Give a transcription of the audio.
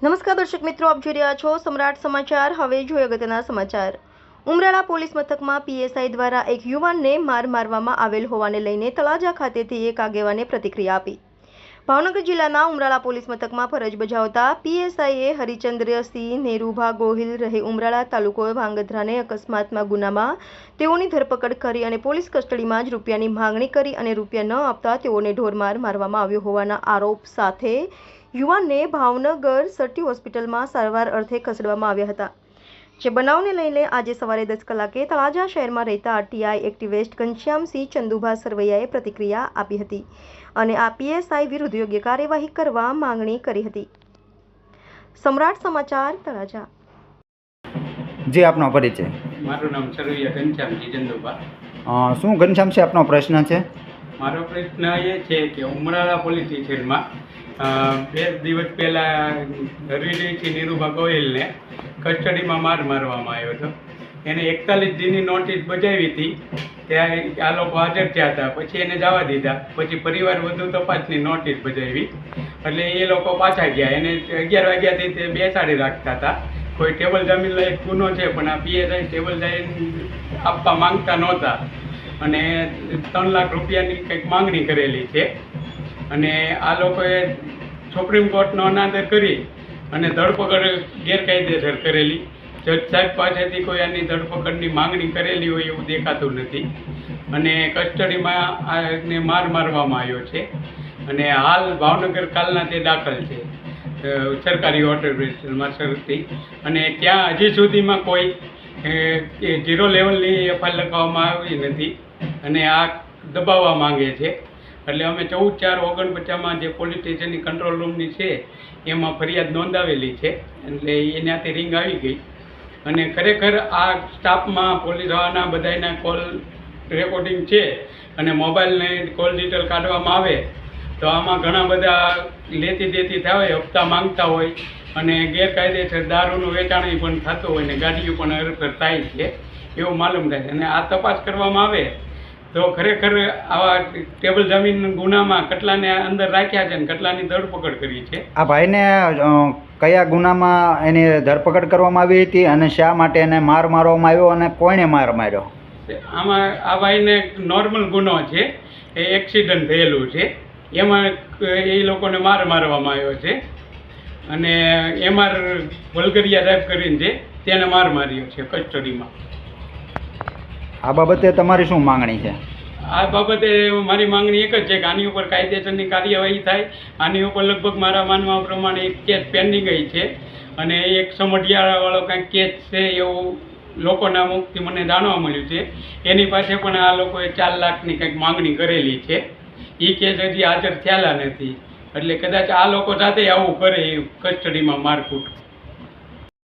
દર્શક મિત્રો, આપ જોઈ રહ્યા છો સમ્રાટ સમાચાર. હવે જોઈએ અગત્યના સમાચાર. ઉમરાળા પોલીસ મથકમાં પીએસઆઈ દ્વારા એક યુવાનને માર મારવામાં આવેલ હોવાને લઈને તળાજા ખાતેથી એક આગેવાને પ્રતિક્રિયા આપી. ભાવનગર જિલ્લાના ઉમરાળા પોલીસ મથકમાં ફરજ બજાવતા પીએસઆઈએ હરિચંદ્રસિંહ નેરુભા ગોહિલ રહે ઉમરાળા તાલુકો ભાંગધ્રાને અકસ્માતમાં ગુનામાં તેઓની ધરપકડ કરી અને પોલીસ કસ્ટડીમાં જ રૂપિયાની માંગણી કરી અને રૂપિયા ન આપતા તેઓને ઢોરમાર મારવામાં આવ્યો હોવાના આરોપ સાથે યુવાનને ભાવનગર સટી હોસ્પિટલમાં સારવાર અર્થે ખસેડવામાં આવ્યા હતા. જે બનાવને લઈને આજે સવારે દસ કલાકે તળાજા શહેરમાં રહેતા R T I activist Ghanshyamsinh Chandubha સરવૈયાએ પ્રતિક્રિયા આપી હતી અને આ પીએસઆઈ વિરુદ્ધ યોગ્ય કાર્યવાહી કરવા માંગણી કરી હતી. સમ્રાટ સમાચાર તળાજા. જે આપનો પરિચય. મારું નામ સરવૈયા ઘનશ્યામસિંહ ચંદુભા. શું ઘનશ્યામસિંહ આપનો પ્રશ્ન છે? મારો પ્રશ્ન એ છે કે ઉમરાળા પોલીસ સ્ટેશનમાં બે દિવસ પહેલાં હરવીજયસિંહ નીરુભા ગોહિલને કસ્ટડીમાં માર મારવામાં આવ્યો હતો. એને એકતાલીસ દિનની નોટિસ બજાવી હતી. ત્યાં આ લોકો હાજર થયા હતા. પછી એને જવા દીધા. પછી પરિવાર વધુ તપાસની નોટિસ બજાવી. એટલે એ લોકો પાછા ગયા. એને અગિયાર વાગ્યાથી તે બેસાડી રાખતા હતા. કોઈ ટેબલ જામીન લાયક ગુનો છે, પણ આ પીએસઆઈ ટેબલ જમીન આપવા માંગતા નહોતા. અને ત્રણ લાખ રૂપિયાની કંઈક માંગણી કરેલી છે. અને આ લોકોએ સુપ્રીમ કોર્ટનો અનાદર કરી અને ધરપકડ ગેરકાયદેસર કરેલી. જજ સાહેબ પાસેથી કોઈ આની ધરપકડની માંગણી કરેલી હોય એવું દેખાતું નથી. અને કસ્ટડીમાં આને માર મારવામાં આવ્યો છે. અને હાલ ભાવનગર કાલના તે દાખલ છે સરકારી હોસ્પિટલમાં શરૂથી અને ત્યાં હજી સુધીમાં કોઈ ઝીરો લેવલની એફઆઈઆર લખાવવામાં આવી નથી. અને આ દબાવવા માંગે છે. એટલે અમે ચૌદ ચાર ઓગણપચાસમાં જે પોલીસ સ્ટેશનની કંટ્રોલ રૂમની છે, એમાં ફરિયાદ નોંધાવેલી છે. એટલે એનાથી રિંગ આવી ગઈ. અને ખરેખર આ સ્ટાફમાં પોલીસવાળાના બધાના કોલ રેકોર્ડિંગ છે અને મોબાઈલને કોલ ડિટેલ કાઢવામાં આવે, તો આમાં ઘણા બધા લેતી દેતી થાય, હપ્તા માંગતા હોય અને ગેરકાયદેસર દારૂનું વેચાણ પણ થતું હોય ને ગાડીઓ પણ હરફર થાય છે, એવું માલુમ થાય અને આ તપાસ કરવામાં આવે તો ખરેખર આવા ટેબલ જમીન ગુનામાં કટલાને અંદર રાખ્યા છે અને કટલાની ધરપકડ કરી છે? આ ભાઈને કયા ગુનામાં એની ધરપકડ કરવામાં આવી હતી અને શા માટે એને માર મારવામાં આવ્યો અને કોણે માર માર્યો? આમાં આ ભાઈને નોર્મલ ગુનો છે એ એક્સિડન્ટ થયેલું છે. એમાં એ લોકોને માર મારવામાં આવ્યો છે અને એમાર વલગરિયા સાહેબ કરીને છે તેને માર માર્યો છે કસ્ટડીમાં આ બાબતે તમારી શું માંગણી છે? આ બાબતે મારી માંગણી એક જ છે કે આની ઉપર કાયદેસરની કાર્યવાહી થાય. આની ઉપર લગભગ મારા માનવા પ્રમાણે એક કેસ પેન્ડિંગ છે અને એક સમઢિયાળાવાળો કાંઈક કેસ છે એવું લોકોના મુખથી મને જાણવા મળ્યું છે. એની પાસે પણ આ લોકોએ ચાર લાખની કંઈક માંગણી કરેલી છે. એ કેસ હજી હાજર થયેલા નથી. એટલે કદાચ આ લોકો સાથે આવું કરે એ કસ્ટડીમાં મારકૂટ.